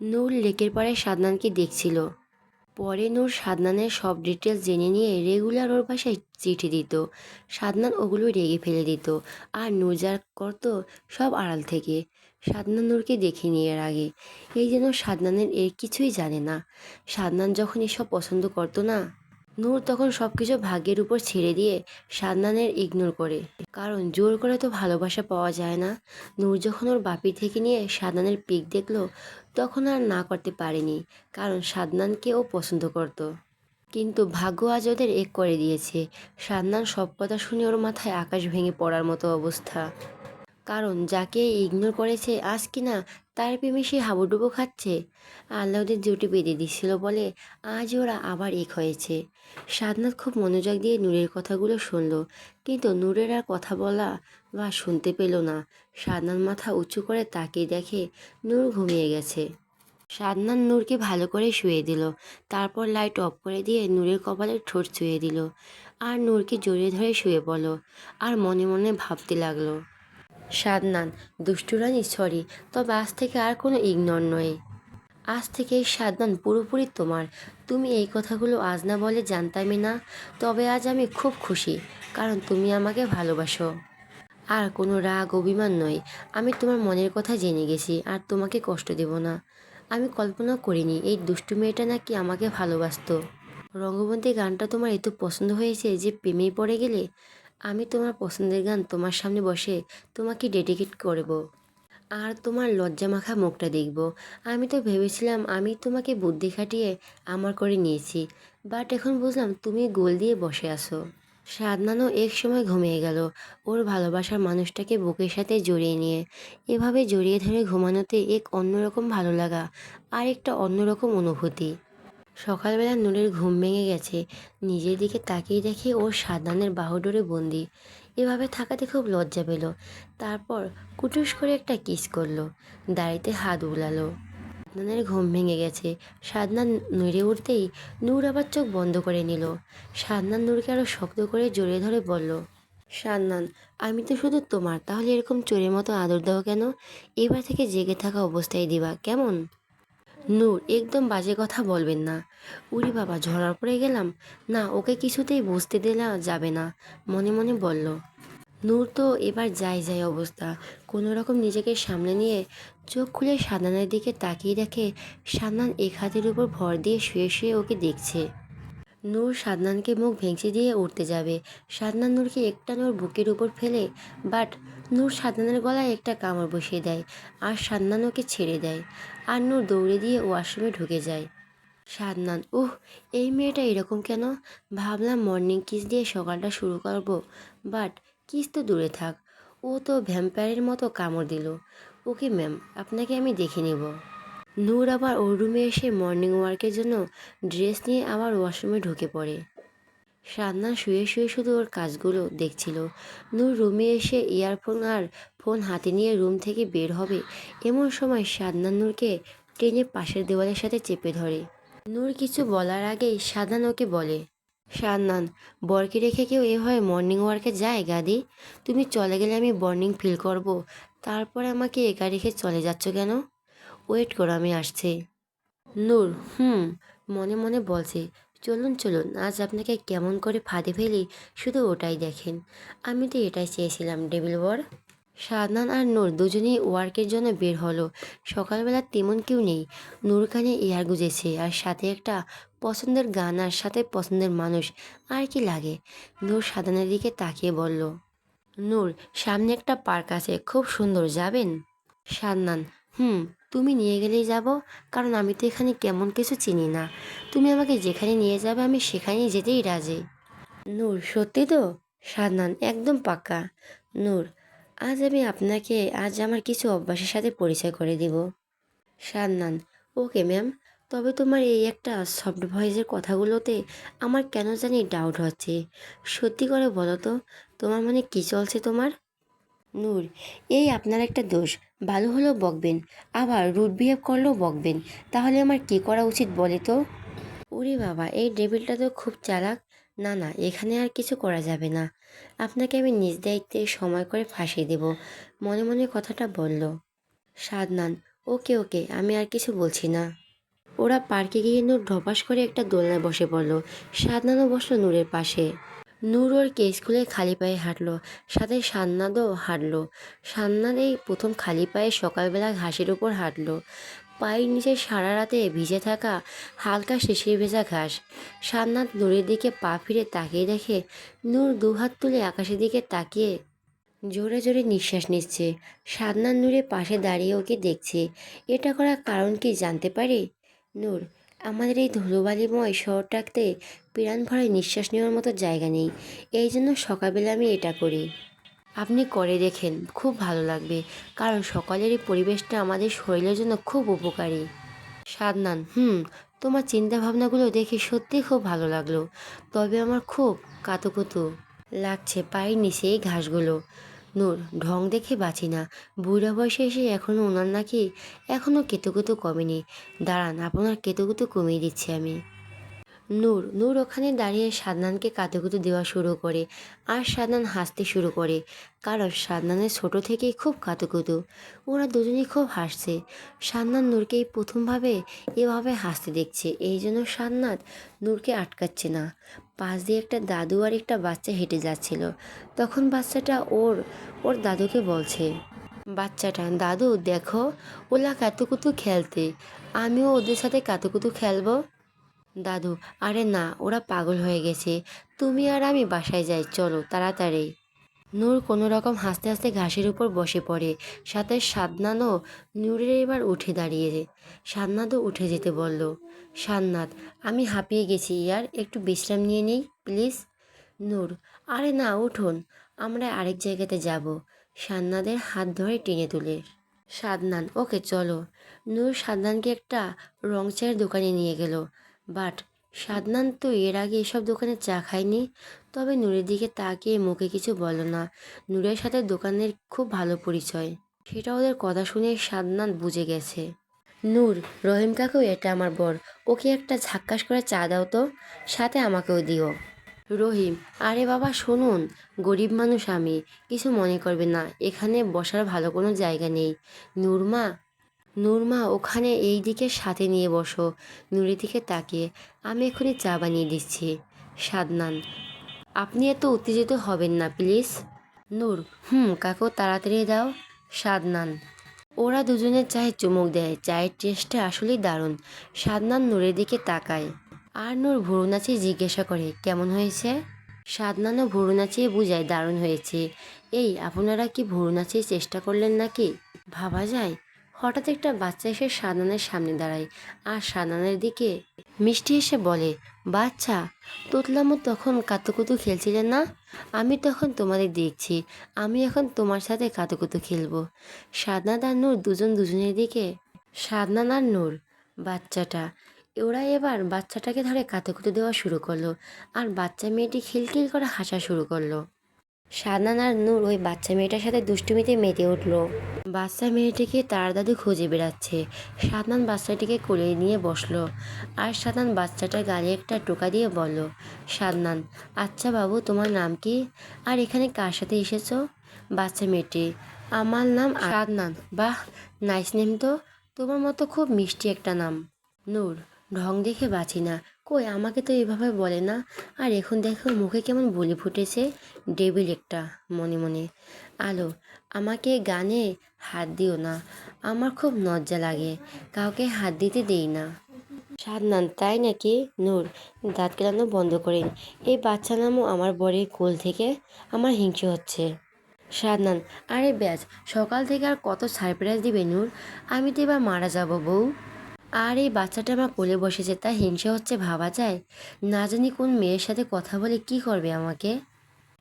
নূর লেকের পাড়ে সাদনানকে দেখছিল। পরে নূর সাদনানের সব ডিটেলস জেনে নিয়ে রেগুলার ওর বাসায় চিঠি দিত। সাদনান ওগুলো রেগে ফেলে দিত। আর নূর যার করত সব আড়াল থেকে। সাদনান নূরকে দেখে নিয়ে এর আগে এই যেন সাদনানের এর কিছুই জানে না। সাদনান যখন এসব পছন্দ করতো না নূর তখন সব কিছু ভাগ্যের উপর ছেড়ে দিয়ে সাদনানের ইগনোর করে। কারণ জোর করে তো ভালোবাসা পাওয়া যায় না। নূর যখন ওর বাপি থেকে নিয়ে সাদনানের পিক দেখল, তখন আর না করতে পারেনি, কারণ সাদনানকে ও পছন্দ করত। কিন্তু ভাগ্য আজ ওদের এক করে দিয়েছে। সাদনান সব কথা শুনে ওর মাথায় আকাশ ভেঙে পড়ার মতো অবস্থা। কারণ যাকে ইগনোর করেছে আজ কিনা তার প্রেমে সে হাবুডুবু খাচ্ছে। আল্লাহ ওদের জুটি বেঁধে দিচ্ছিল বলে আজ ওরা আবার এক হয়েছে। সাদনাথ খুব মনোযোগ দিয়ে নূরের কথাগুলো শুনলো, কিন্তু নূরের আর কথা বলা বা শুনতে পেল না। সাদনাথ মাথা উঁচু করে তাকিয়ে দেখে নূর ঘুমিয়ে গেছে। সাদনান নূরকে ভালো করে শুয়ে দিল, তারপর লাইট অফ করে দিয়ে নূরের কপালে ঠোঁট ছুঁয়ে দিল, আর নূরকে জড়িয়ে ধরে শুয়ে পড়ল, আর মনে মনে ভাবতে লাগল সাদনান দুষ্টুরানি সরি, তবে আজ থেকে আর কোনো ইগনোর নয়। আজ থেকে সাদনান পুরোপুরি তোমার। তুমি এই কথাগুলো আজ না বলে জানতামই না, তবে আজ আমি খুব খুশি, কারণ তুমি আমাকে ভালোবাসো। আর কোনো রাগ, অভিমান নয়। আমি তোমার মনের কথা জেনে গেছি, আর তোমাকে কষ্ট দেব না। আমি কল্পনা করিনি, এই দুষ্টু মেয়েটা নাকি আমাকে ভালোবাসতো। রঙ্গবন্তী গানটা তোমার এত পছন্দ হয়েছে যে প্রেমেই পড়ে গেলে? আমি তোমার পছন্দের গান তোমার সামনে বসে তোমাকে ডেডিকেট করব। আর তোমার লজ্জা মাখা মুখটা দেখব। আমি তো ভেবেছিলাম আমি তোমাকে বুদ্ধি খাটিয়ে আমার করে নিয়েছি। বাট এখন বুঝলাম তুমি গোল দিয়ে বসে আছো। সাদনানও এক সময় ঘুমিয়ে গেল ওর ভালোবাসার মানুষটাকে বুকের সাথে জড়িয়ে নিয়ে। এভাবে জড়িয়ে ধরে ঘুমানোতে এক অন্যরকম ভালো লাগা আর একটা অন্যরকম অনুভূতি। সকালবেলা নূরের ঘুম ভেঙে গেছে। নিজের দিকে তাকিয়ে দেখে ওর সাদনানের বাহুডোরে বন্দি। এভাবে থাকাতে খুব লজ্জা পেল। তারপর কুটুস করে একটা কিস করল। দাড়িতে হাত বুলালো। সাদনানের ঘুম ভেঙে গেছে। সাদনান নড়ে উঠতেই নূর আবার চোখ বন্ধ করে নিল। সাদনান নূরকে আরও শক্ত করে জড়িয়ে ধরে বলল সাদনান আমি তো শুধু তোমার। তাহলে এরকম চোরের মতো আদর দাও কেন? এবার থেকে জেগে থাকা অবস্থায় দিবা। কেমন? নূর, একদম বাজে কথা বলবেন না। উরি বাবা, ঝরার পড়ে গেলাম? না, ওকে কিছুতেই বুঝতে দেওয়া যাবে না, মনে মনে বলল। নূর তো এবার যাই যাই অবস্থা। কোনো রকম নিজেকে সামনে নিয়ে চোখ খুলে সাদানের দিকে তাকিয়ে দেখে সাদনান এক হাতের উপর ভর দিয়ে শুয়ে শুয়ে ওকে দেখছে। নূর সাদনানকে মুখ ভেঙচি দিয়ে উঠতে যাবে। সাদনান নূরকে একটা নূর বুকের উপর ফেলে, বাট নূর সাদনানের গলায় একটা কামড় বসিয়ে দেয় আর সাদনান ওকে ছেড়ে দেয়। আর নূর দৌড়ে দিয়ে ওয়াশরুমে ঢুকে যায়। সাদনান উহ, এই মেয়েটা এরকম কেন? ভাবলাম মর্নিং কিস দিয়ে সকালটা শুরু করব বাট কিস তো দূরে থাক। ও তো ভ্যাম্পায়ারের মতো কামড় দিল। ওকে ম্যাম আপনাকে আমি দেখে নেব। নূর আবার ওর রুমে এসে মর্নিং ওয়ার্কের জন্য ড্রেস নিয়ে আবার ওয়াশরুমে ঢুকে পড়ে। সাদনান শুয়ে শুয়ে শুধু ওর কাজগুলো দেখছিল। নূর রুমে এসে ইয়ারফোন আর ফোন হাতে নিয়ে রুম থেকে বের হবে এমন সময় সাদনান নূরকে টেনে পাশের দেওয়ালের সাথে চেপে ধরে। নূর কিছু বলার আগেই সাদনান ওকে বলে সাদনান বরকে রেখে কেউ এভাবে মর্নিং ওয়ার্কে যায় গাদি তুমি চলে গেলে আমি বর্নিং ফিল করব, তারপরে আমাকে একা রেখে চলে যাচ্ছ কেন? ওয়েট করো, আমি আসছি। নূর, হুম। মনে মনে বলছে চলুন চলুন, আজ আপনাকে কেমন করে ফাঁদে ফেলি শুধু ওটাই দেখেন। আমি তো এটাই চেয়েছিলাম ডেবিল বর সাদনান আর নূর দুজনেই ওয়ার্কের জন্য বের হলো। সকালবেলা তেমন কেউ নেই। নূর কানে এয়ার গুজেছে আর সাথে একটা পছন্দের গান আর সাথে পছন্দের মানুষ। আর কি লাগে? নূর সাদনানের দিকে তাকিয়ে বলল, নূর, সামনে একটা পার্ক আছে, খুব সুন্দর, যাবেন? সাদনান হুম, তুমি নিয়ে গেলেই যাব। কারণ আমি তো এখানে কেমন কিছু চিনি না। তুমি আমাকে যেখানে নিয়ে যাবে, আমি সেখানেই যেতেই রাজি। নূর, সত্যি তো? সাদনান একদম পাক্কা নূর, আজ আমি আপনাকে, আজ আমার কিছু অভ্যাসের সাথে পরিচয় করে দিব। সাদনান ওকে ম্যাম, তবে তোমার এই একটা সফট ভয়েসের কথাগুলোতে আমার কেন জানি ডাউট হচ্ছে। সত্যি করে বলো তো, তোমার মনে কী চলছে তোমার? নূর, এই আপনার একটা দোষ। ভালো হলেও বকবেন। আবার রুট বিহেভ করলেও বকবেন। তাহলে আমার কী করা উচিত বলে তো? ওরে বাবা, এই ডেবিলটা তো খুব চালাক। না না, এখানে আর কিছু করা যাবে না। আপনাকে আমি নিজ দায়িত্বে সময় করে ফাঁসিয়ে দেব। মনে মনে কথাটা বলল। সাদনান ওকে ওকে, আমি আর কিছু বলছি না। ওরা পার্কে গিয়ে নূর ধপাস করে একটা দোলনায় বসে পড়ল। সাদনানও বসল নূরের পাশে। নূর ওর কেস খুলে খালি পায়ে হাঁটলো, সাথে সান্নাদও হাঁটলো। সান্নাদ এই প্রথম খালি পায়ে সকালবেলা ঘাসের উপর হাঁটলো। পায়ের নিচে সারা রাতে ভিজে থাকা হালকা শিশির ভেজা ঘাস। সান্নাত নূরের দিকে পা ফিরে তাকিয়ে দেখে নূর দুহাত তুলে আকাশের দিকে তাকিয়ে জোরে জোরে নিঃশ্বাস নিচ্ছে। সাদনান নূরের পাশে দাঁড়িয়ে ওকে দেখছে। এটা করার কারণ কি জানতে পারি? নূর, আমাদের এই ধুলোবালিময় শহরটাতে প্রাণ ভরে নিঃশ্বাস নেওয়ার মতো জায়গা নেই। এই জন্য সকালবেলা আমি এটা করি। আপনি করে দেখেন, খুব ভালো লাগবে। কারণ সকালের এই পরিবেশটা আমাদের শরীরের জন্য খুব উপকারী। সাদনান হুম, তোমার চিন্তা ভাবনাগুলো দেখে সত্যি খুব ভালো লাগল। তবে আমার খুব কাতুকুতু লাগছে পায়ের নিচে এই ঘাসগুলো। নূর, ঢং দেখে বাঁচি না। বুড়া বয়সে এসে এখনও ওনার নাকি এখনও কেতুকুতু কমেনি। দাঁড়ান, আপনার কেতুকুতু কমিয়ে দিচ্ছি আমি। নূর নূর ওখানে দাঁড়িয়ে সাদনানকে কাতুকুতু দেওয়া শুরু করে আর সাদনান হাসতে শুরু করে। কারণ সাদনানের ছোট থেকেই খুব কাতুকুতু ওরা দুজনেই খুব হাসছে। সাদনান নূরকে প্রথমভাবে এভাবে হাসতে দেখছে। এই জন্য সাদনাথ নূরকে আটকাচ্ছে না। পাশ দিয়ে একটা দাদু আর একটা বাচ্চা হেঁটে যাচ্ছিল। তখন বাচ্চাটা ওর ওর দাদুকে বলছে, বাচ্চাটা, দাদু, দেখো, ওলা কাতুকুতু খেলতে। আমিও ওদের সাথে কাতুকুতু খেলব। দাদু, আরে না, ওরা পাগল হয়ে গেছে। তুমি আর আমি বাসায় যাই, চলো, তাড়াতাড়ি। নূর কোনো রকম হাসতে হাসতে ঘাসের উপর বসে পড়ে। সাথে সাদনানও নূরের এবার উঠে দাঁড়িয়ে। সাদনাদও উঠে যেতে বলল সান্নাত আমি হাঁপিয়ে গেছি, ইয়ার একটু বিশ্রাম নিয়ে নিই, প্লিজ? নূর, আরে না, উঠুন, আমরা আরেক জায়গাতে যাব। সান্নাদের হাত ধরে টেনে তুলে। সাদনান ওকে, চলো। নূর সাদনানকে একটা রং চায়ের দোকানে নিয়ে গেল। বাট সাদনান তো এর আগে এসব দোকানে চা খায়নি। তবে নূরের দিকে তাকিয়ে মুখে কিছু বলো না। নূরের সাথে দোকানের খুব ভালো পরিচয়। সেটা ওদের কথা শুনে সাদনান বুঝে গেছে। নূর, রহিম কাকু, এটা আমার বর। ওকে একটা ঝাক্কাস করে চা দাও তো। সাথে আমাকেও দিও। রহিম, আরে বাবা, শুনুন। গরিব মানুষ আমি। কিছু মনে করবে না। এখানে বসার ভালো কোনো জায়গা নেই। নূরমা নূরমা, ওখানে এই দিকে সাথে নিয়ে বসো। নূরের দিকে তাকিয়ে, আমি এখনই চা বানিয়ে দিচ্ছি। সাদনান আপনি এত উত্তেজিত হবেন না, প্লিজ। নূর, হুম, কাকু, তাড়াতাড়ি দাও। সাদনান ওরা দুজনে চায়ে চুমুক দেয়। চায়ের টেস্টটা আসলেই দারুণ। সাদনান নূরের দিকে তাকায়। আর নূর ভুরু নাচিয়ে জিজ্ঞাসা করে, কেমন হয়েছে? সাদনানও ভুরু নাচিয়ে বুঝায়, দারুণ হয়েছে। এই, আপনারা কি ভুরু নাচিয়ে চেষ্টা করলেন নাকি? ভাবা যায়। হঠাৎ একটা বাচ্চা এসে সাদানের সামনে দাঁড়ায় আর সাদানের দিকে মিষ্টি এসে বলে, বাচ্চা, তোতলামো তখন কাতুকুতু খেলছিলে না? আমি তখন তোমাদের দেখছি, আমি এখন তোমার সাথে কাতুকুতু খেলব। সাদনাত আর নূর দুজন দুজনের দিকে সাদনান আর নূর, বাচ্চাটা। ওরা এবার বাচ্চাটাকে ধরে কাতুকুতু দেওয়া শুরু করল আর বাচ্চা মেয়েটি খিলখিল করে হাসা শুরু করল। সাদনান আর নূর ওই বাচ্চা মেয়েটার সাথে দুষ্টুমিতে মেতে উঠল। বাচ্চা মেয়েটিকে তার দাদু খুঁজে বেড়াচ্ছে। সাদনান বাচ্চাটিকে কোলে নিয়ে বসল আর সাদনান বাচ্চাটার গালে একটা টোকা দিয়ে বলল সাদনান আচ্ছা বাবু, তোমার নাম কি? আর এখানে কার সাথে এসেছ? বাচ্চা মেয়েটি, আমার নাম সাদনান বাহ, নাইস নেম তো। তোমার মতো খুব মিষ্টি একটা নাম। নূর, ঢং দেখে বাঁচি না। কই, আমাকে তো এভাবে বলে না। আর এখন দেখো, মুখে কেমন বলি ফুটেছে, ডেবিল একটা, মনে মনে। আলো, আমাকে গানে হাত দিও না, আমার খুব লজ্জা লাগে, কাউকে হাত দিতে দেই না। সাদনান তাই নাকি? নূর, দাঁত কেলানো বন্ধ করেন, এই বাচ্চা নামও আমার বরের কোল থেকে আমার হিংসে হচ্ছে। সাদনান আরে ব্যাস, সকাল থেকে আর কত সারপ্রাইজ দিবে নূর? আমি তো এবার মারা যাব, বউ। আর এই বাচ্চাটা আমার কোলে বসেছে তা হিংসা হচ্ছে ভাবা যায়? না জানি কোন মেয়ের সাথে কথা বলে কি করবে আমাকে?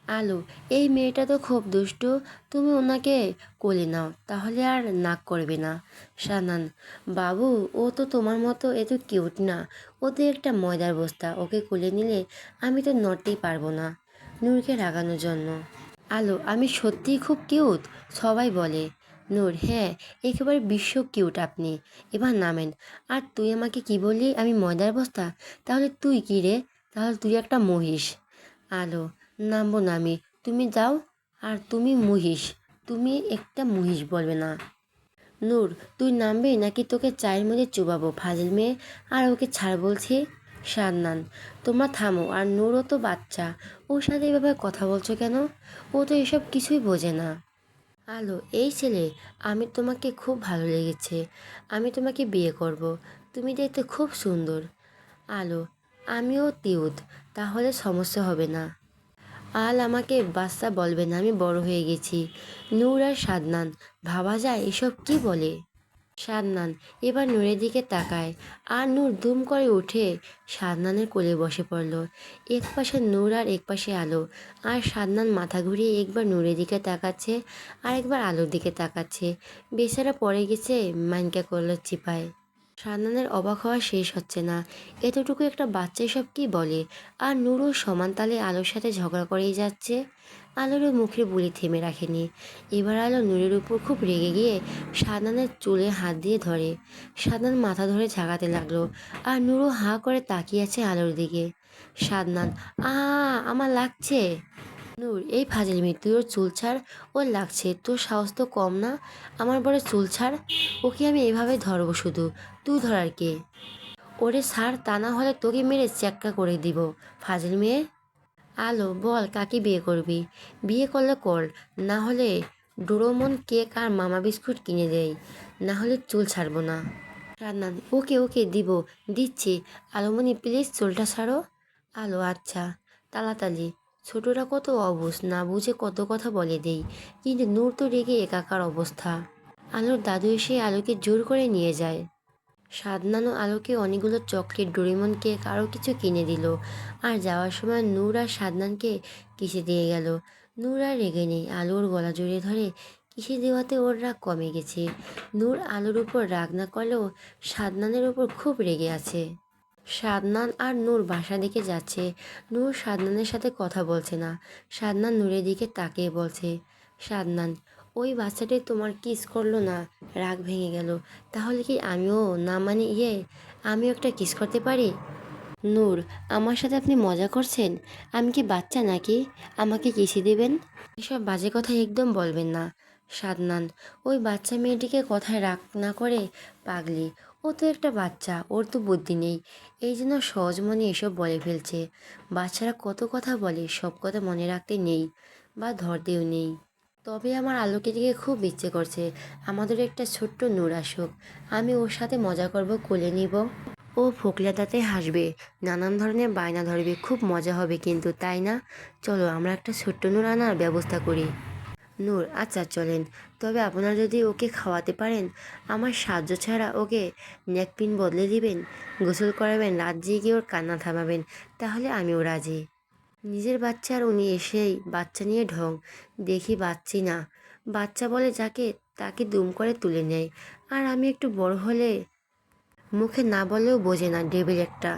আলো, এই মেয়েটা তো খুব দুষ্টু। তুমি ওনাকে কোলে নাও, তাহলে আর নাক করবে না। সানান, বাবু, ও তো তোমার মতো এত কিউট না। ও তো একটা ময়দার বস্তা, ওকে কোলে নিলে আমি তো নড়তেই পারব না। নূরকে রাগানোর জন্য। আলো, আমি সত্যিই খুব কিউট, সবাই বলে। নূর হ্যাঁ একেবারে বিশ্ব কিউট আপনি। এবার নামেন, আর তুই আমাকে কি বললি? আমি ময়দার বস্তা? তাহলে তুই কি রে? তাহলে তুই একটা মহিষ। আলো, নামবো না আমি। তুমি যাও, আর তুমি মহিষ। তুমি একটা মহিষ বলবে না। নূর, তুই নামবি নাকি তোকে চায়ের মধ্যে চুবাবো, ফাজিল মেয়ে? আর ওকে ছাড় বলছি। সান্নান, তোমরা থামো, আর নূরও তো বাচ্চা। ওর সাথে এভাবে কথা বলছো কেন? ও তো এসব কিছুই বোঝে না। আলো, এই ছেলে, আমি তোমাকে খুব ভালো লেগেছে। আমি তোমাকে বিয়ে করব। তুমি দেখতে খুব সুন্দর। আলো, আমিও তিউত, তাহলে সমস্যা হবে না। আল আমাকে বাচ্চা বলবে না, আমি বড় হয়ে গেছি। নূর আর সাদনান, ভাবা যায় এসব কি বলে? সাদনান এবার নূরের দিকে তাকায় আর নূর দুম করে উঠে সাদনানের কোলে বসে পড়ল। এক পাশে নূর আর এক পাশে আলো। আর সাদনান মাথা ঘুরিয়ে একবার নূরের দিকে তাকাচ্ছে আর একবার আলোর দিকে তাকাচ্ছে। বেচারা পড়ে গেছে মাইনকা করল চিপায়। সাদনানের অবাক হওয়া শেষ হচ্ছে না। এতটুকু একটা বাচ্চা সব কি বলে? আর নুরও সমান তালে আলোর সাথে ঝগড়া করেই যাচ্ছে। আলোরও মুখে বুলি থেমে রাখেনি। এবার আলো নূরের উপর খুব রেগে গিয়ে সাদনানের চুলে হাত দিয়ে ধরে। সাদনান মাথা ধরে ঝাঁকাতে লাগল আর নুরও হাঁ করে তাকিয়ে আছে আলোর দিকে। সাদনান আ, আমার লাগছে। নূর, এই ফাজিল তুই ওর চুল ছাড়। ওর লাগছে, তোর সাহস তো কম না? আমার বড় চুল ছাড়। ওকে আমি এভাবে ধরবো শুধু। তুই ধরার কে? ওরে সার তা না হলে তোকে মেরে চ্যাক্কা করে দিব, ফাজিল মেয়ে। আলো, বল কাকে বিয়ে করবি? বিয়ে করলে কর, না হলে ডোরোমন কেক আর মামা বিস্কুট কিনে দেয়, না হলে চুল ছাড়বো না। রান্নান ওকে ওকে, দিব, দিচ্ছি। আলোমনি, প্লিজ চুলটা ছাড়ো। আলো আচ্ছা তালাতালি ছোটরা কত অবুঝ না বুঝে কত কথা বলে দেই, কিন্তু নূর তো রেগে একাকার অবস্থা। আলোর দাদু এসে আলোকে জোর করে নিয়ে যায়। সাদনানো আলোকে অনেকগুলো চকলেট ডোরিমন কেক আরও কিছু কিনে দিল। আর যাওয়ার সময় নূর আর সাদনানকে কিসে দিয়ে গেল? নূর আর রেগে নেই। আলোর গলা জড়িয়ে ধরে, কিসে দেওয়াতে ওর রাগ কমে গেছে? নূর আলোর উপর রাগ না করলেও সাদনানের উপর খুব রেগে আছে। সাদনান আর নূর বাসা দিকে যাচ্ছে। নূর সাদনানের সাথে কথা বলছে না। সাদনান নূরের দিকে তাকিয়ে বলছে সাদনান ওই বাচ্চাটাই তোমার কিস করল না, রাগ ভেঙে গেল। তাহলে কি আমিও না মানে ইয়ে? আমিও একটা কিস করতে পারি? নূর, আমার সাথে আপনি মজা করছেন? আমি কি বাচ্চা নাকি? আমাকে কিসে দেবেন? এসব বাজে কথা একদম বলবেন না সাদনান ওই বাচ্চা মেয়েটিকে কথায় রাগ না করে, পাগলি। ও তো একটা বাচ্চা, ওর তো বুদ্ধি নেই। এই জন্য সহজ মনে এসব বলে ফেলছে। বাচ্চারা কত কথা বলে, সব কথা মনে রাখতে নেই, বা ধরতেও নেই। তবে আমার আলোকে দিকে খুব ইচ্ছে করছে। আমাদের একটা ছোট্ট নূর আসুক। আমি ওর সাথে মজা করব, কোলে নিব। ও ফোকলা দাঁতে হাসবে। নানান ধরনের বায়না ধরবে, খুব মজা হবে কিন্তু, তাই না? চলো, আমরা একটা ছোট্ট নূর আনার ব্যবস্থা করি। নূর আচ্ছা চলেন। তবে আপনারা যদি ওকে খাওয়াতে পারেন, আমার সাহায্য ছাড়া ওকে নেকপিন বদলে দিবেন, গোসল করাবেন, রাত জেগে ওর কান্না থামাবেন, তাহলে আমিও রাজি। নিজের বাচ্চার উনি এসেই বাচ্চা নিয়ে ঢং, দেখি বাচ্চি না। বাচ্চা বলে যাকে, তাকে দুম করে তুলে নেয়। আর আমি একটু বড় হলে মুখে না বলেও বোঝে না ডেবিল একটা।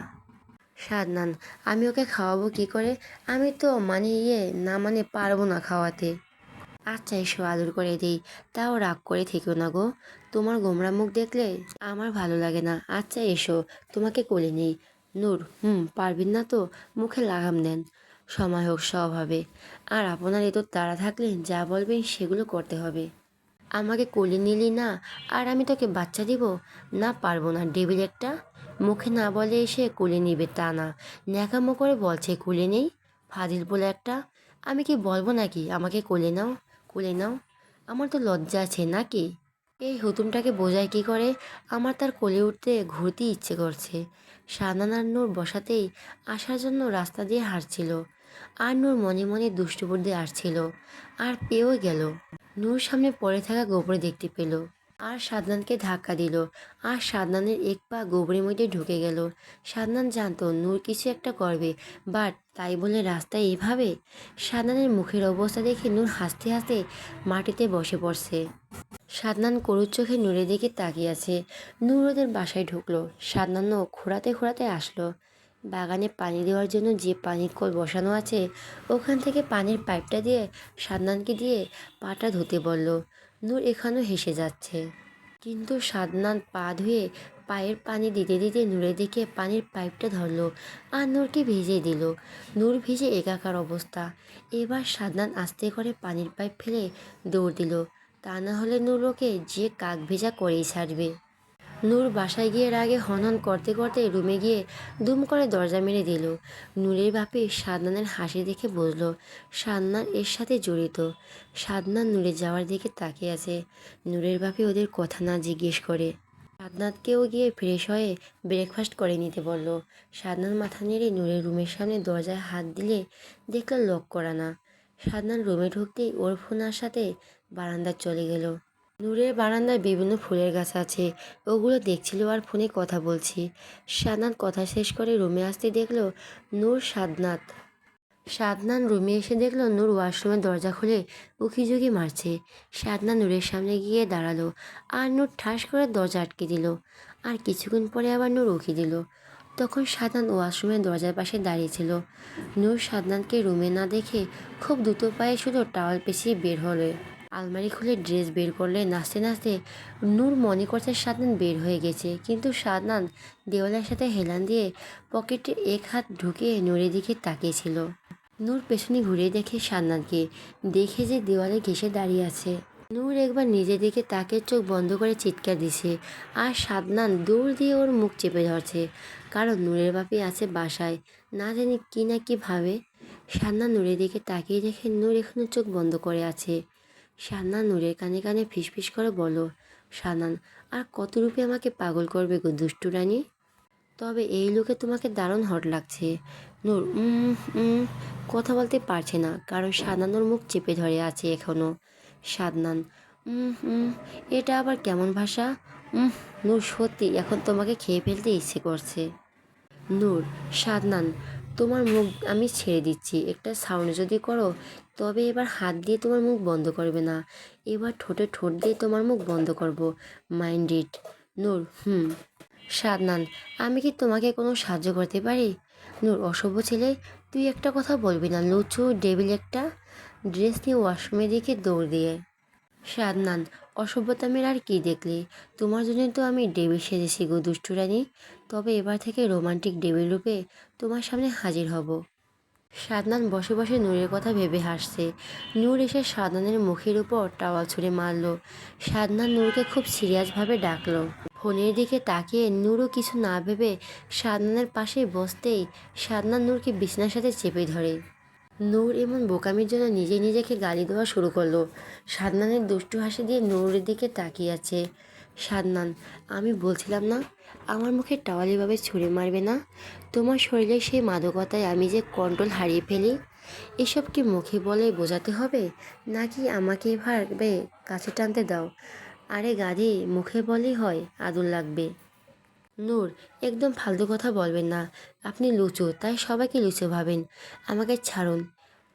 সাদনান আমি ওকে খাওয়াবো কি করে? আমি তো মানে ইয়ে না মানে পারব না খাওয়াতে। আচ্ছা এসো আদর করে দিই, তাও রাগ করে থেকেও না গো। তোমার গোমরা মুখ দেখলে আমার ভালো লাগে না। আচ্ছা এসো, তোমাকে কোলে নেই। নূর, হুম পারবেন না তো? মুখে লাগাম দেন। সময় হোক, সব হবে। আর আপনার এত তাড়া থাকলে যা বলবেন সেগুলো করতে হবে। আমাকে কোলে নিলি না, আর আমি তোকে বাচ্চা দিব? না, পারব না, ডেবিল একটা। মুখে না বলে এসে কোলে নিবে তা না। ন্যাকামো করে বলছে, কোলে নেই? ফাজিল বলে একটা। আমি কি বলব নাকি? আমাকে কোলে নাও কোলে নাও। আমার তো লজ্জা আছে নাকি? এই হুতুমটাকে বোঝায় কি করে? আমার তার কোলে উঠতে ঘুরতে ইচ্ছে করছে। সানানার নূর বসাতেই আসার জন্য রাস্তা দিয়ে হাঁটছিল। আর নূর মনে মনে দুষ্টু বুদ্ধি আসছিল, আর পেয়েও গেল। নূর সামনে পড়ে থাকা গোবরে দেখতে পেল, আর সাদনানকে ধাক্কা দিল, আর সাদনানের এক পা গোবরের মধ্যে ঢুকে গেল। সাদনান জানতো, নূর কিছু একটা করবে, বাট তাই বলে রাস্তায় এভাবে? সাদনানের মুখের অবস্থা দেখে নূর হাসতে হাসতে মাটিতে বসে পড়ছে। সাদনান করুর চোখে নূরের দিকে তাকিয়ে আছে। নূর ওদের বাসায় ঢুকলো। সাদনানও খোঁড়াতে খোঁড়াতে আসলো। বাগানে পানি দেওয়ার জন্য যে পানির কল বসানো আছে, ওখান থেকে পানির পাইপটা দিয়ে সাদনানকে দিয়ে পাটা ধুতে বলল। নূর এখানেও হেসে যাচ্ছে। কিন্তু সাদনান পা ধুয়ে পায়ের পানি দিতে দিতে নূরের দিকে পানির পাইপটা ধরলো আর নূরকে ভিজিয়ে দিল। নূর ভিজে একাকার অবস্থা। এবার সাদনান আস্তে করে পানির পাইপ ফেলে দৌড় দিল। তা না হলে নূর ওকে যে কাক ভেজা করেই ছাড়বে। নূর বাসায় গিয়ে রাগে হনহন করতে করতে রুমে গিয়ে দুম করে দরজা মেরে দিল। নূরের বাপি সাদনানের হাসি দেখে বুঝলো সাদনান এর সাথে জড়িত। সাদনান নূরে যাওয়ার দিকে তাকিয়ে আছে। নূরের বাপি ওদের কথা না জিজ্ঞেস করে। সাদনাথকেও গিয়ে ফ্রেশ হয়ে ব্রেকফাস্ট করে নিতে বলল। সাদনান মাথা নেড়ে নূরের রুমের সামনে দরজায় হাত দিলে দেখল লক করা না সাদনান রুমে ঢুকতেই ওর ফোনার সাথে বারান্দা চলে গেল। নূরের বারান্দায় বিভিন্ন ফুলের গাছ আছে। ওগুলো দেখছিল আর ফোনে কথা বলছি। সাদনাথ কথা শেষ করে রুমে আসতে দেখল নূর সাদনাথ সাদনান রুমে এসে দেখল নূর ওয়াশরুমের দরজা খুলে উকিঝুঁকি মারছে। সাদনান নূরের সামনে গিয়ে দাঁড়াল আর নূর ঠাস করে দরজা আটকে দিল। আর কিছুক্ষণ পরে আবার নূর উকি দিল। তখন সাদনান ওয়াশরুমের দরজার পাশে দাঁড়িয়েছিল। নূর সাদনানকে রুমে না দেখে খুব দ্রুত পায়ে শুধু টাওয়াল পেঁচিয়ে বের হলো। আলমারি খুলে ড্রেস বের করলে নাচতে নাচতে নূর মনে করছে সাদনান বের হয়ে গেছে। কিন্তু সাদনান দেওয়ালের সাথে হেলান দিয়ে পকেটে এক হাত ঢুকে নূরের দিকে তাকিয়েছিল। নূর পেছনে ঘুরে দেখে সাদনানকে, দেখে যে দেওয়ালে ঘেসে দাঁড়িয়ে আছে। নূর একবার নিজের দিকে তাকের চোখ বন্ধ করে চিৎকার দিছে, আর সাদনান দৌড় দিয়ে ওর মুখ চেপে ধরছে, কারণ নূরের বাপি আছে বাসায়, না জানি কি না কি ভাবে। সাদনান নূরের দিকে তাকিয়ে দেখে নূর এখনও চোখ বন্ধ করে আছে। সান্নান নূরের কানে কানে ফিসফিস করে বলো সানান আর কত রূপে আমাকে পাগল করবে গো দুষ্টু রানী? তবে এই লোকে তোমাকে দারুণ হট লাগছে। নূর কথা বলতে পারছে না, কারণ সাদনানোর মুখ চেপে ধরে আছে এখনও সাদনান এটা আবার কেমন ভাষা? উম, নূর, সত্যি, এখন তোমাকে খেয়ে ফেলতে ইচ্ছে করছে। নূর সাদনান তোমার মুখ আমি ছেড়ে দিচ্ছি। একটা সাউন্ড যদি করো তবে এবার হাত দিয়ে তোমার মুখ বন্ধ করবে না। এবার ঠোঁটে ঠোঁট দিয়ে তোমার মুখ বন্ধ করব। Mind it. নূর, হুম। সাদনান, আমি কি তোমাকে কোনো সাহায্য করতে পারি? নূর, অসভ্য ছেলে, তুই একটা কথা বলবি না, লুচু ডেবিল একটা ড্রেস নিয়ে ওয়াশরুমের দিকে দৌড় দিয়ে। সাদনান অসভ্যতামের আর কি দেখলি? তোমার জন্য তো আমি ডেবিল সেজেছি গো দুষ্টু রানী। তবে এবার থেকে রোমান্টিক ডেবিল রূপে তোমার সামনে হাজির হব। সাদনান বসে বসে নূরের কথা ভেবে হাসছে। নূর এসে সাদনানের মুখের উপর টাওয়াল ছুঁড়ে মারল। সাদনান নূরকে খুব সিরিয়াসভাবে ডাকলো। ফোনের দিকে তাকিয়ে নূরও কিছু না ভেবে সাদনানের পাশে বসতেই সাদনান নূরকে বিছনার সাথে চেপে ধরে। নূর এমন বোকামির জন্য নিজে নিজেকে গালি দেওয়া শুরু করল। সাদনানের দুষ্টু হাসি দিয়ে নূরের দিকে তাকিয়ে আছে। সাদনান আমি বলছিলাম, না, আমার মুখে টাওয়াল এভাবে ছুঁড়ে মারবে না। তোমার শরীরে সেই মাদকতায় আমি যে কন্ট্রোল হারিয়ে ফেলি, এসব কি মুখে বলে বোঝাতে হবে? নাকি আমাকে এভাবে কাছে টানতে দাও? আরে গাধি, মুখে বলেই হয়, আদর লাগবে। নূর, একদম ফালতু কথা বলবেন না। আপনি লুচু, তাই সবাইকে লুচু ভাবেন। আমাকে ছাড়ুন।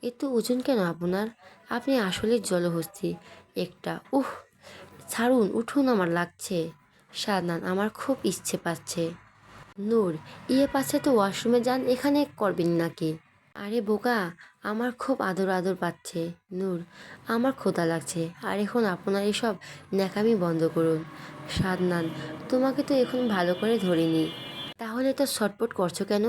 একটু ওজন কেন আপনার? আপনি আসলে জলহস্তি। একটা, উহ! ছাড়ুন, উঠুন আমার লাগছে। সাদনান আমার খুব ইচ্ছে পাচ্ছে। নূর ইয়ে পাচ্ছে তো ওয়াশরুমে যান, এখানে করবেন নাকি? আরে বোকা, আমার খুব আদর আদর পাচ্ছে। নূর, আমার ক্ষুধা লাগছে। আর এখন আপনার এসব ন্যাকামি বন্ধ করুন। সাদনান তোমাকে তো এখন ভালো করে ধরিনি। তাহলে তো ছটপট করছ কেন?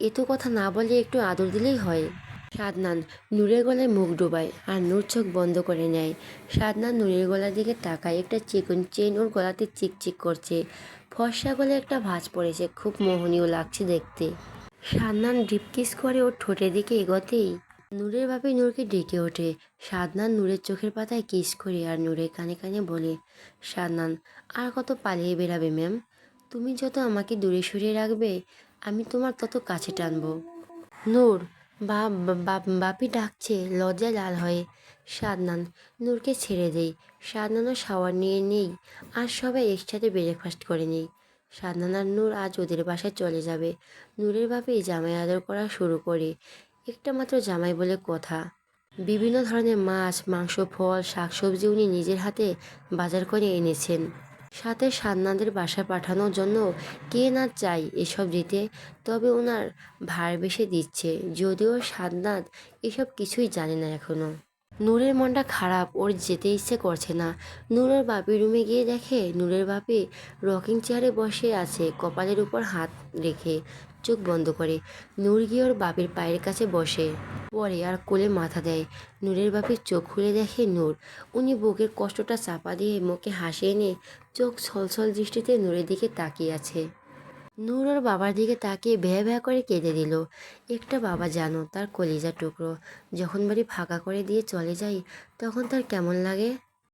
এত কথা না বলে একটু আদর দিলেই হয়। সাদনান নূরের গলায় মুখ ডোবায় আর নূর চোখ বন্ধ করে নেয়। সাদনান নূরের গলার দিকে তাকায়, একটা চিকন চেন ওর গলাতে চিকচিক করছে। ফর্সা গলে একটা ভাঁজ পড়েছে, খুব মোহনীয় লাগছে দেখতে। সাদনান ডিপকিস করে ওর ঠোঁটের দিকে এগোতেই নূরের বাপে নূরকে ডেকে ওঠে। সাদনান নূরের চোখের পাতায় কিস করে আর নূরের কানে কানে বলে, সাদনান, আর কত পালিয়ে বেরাবে ম্যাম? তুমি যত আমাকে দূরে সরিয়ে রাখবে, আমি তোমার তত কাছে টানবো। নূর বা বাপি ডাকছে, লজ্জায় লাল হয়ে। সাদনান নূরকে ছেড়ে দেই। সাদনানও শাওয়ার নিয়ে নেই, আর সবাই একসাথে ব্রেকফাস্ট করে নেই। সাদনান আর নূর আজ ওদের বাসায় চলে যাবে। নূরের বাপি জামাই আদর করা শুরু করে। একটা মাত্র জামাই বলে কথা। বিভিন্ন ধরনের মাছ, মাংস, ফল, শাকসবজি উনি নিজের হাতে বাজার করে এনেছেন। সাথে সান্নাদের বাসায় পাঠানোর জন্য কে না চাই এসব দিতে, তবে ওনার ভার বেশি দিচ্ছে। যদিও সান্নাদ এসব কিছুই জানে না এখনও নূরের মনটা খারাপ, ওর যেতে ইচ্ছে করছে না। নূরের বাপি রুমে গিয়ে দেখে, নূরের বাপি রকিং চেয়ারে বসে আছে, কপালের উপর হাত রেখে। চোখ বন্ধ করে। নূর গিয়ে ওর বাপের পায়ের কাছে বসে। পরে আর কোলে মাথা দেয়। নূরের বাপের চোখ খুলে দেখে নূর। উনি বুকের কষ্টটা চাপা দিয়ে মুখে হাসি এনে চোখ ছলছল দৃষ্টিতে নূরের দিকে তাকিয়ে আছে। নূর ওর বাবার দিকে তাকিয়ে ভ্যা ভ্যা করে কেঁদে দিল। একটা বাবা জানো, তার কলিজা টুকরো। যখন বাড়ি ফাঁকা করে দিয়ে চলে যাই, তখন তার কেমন লাগে?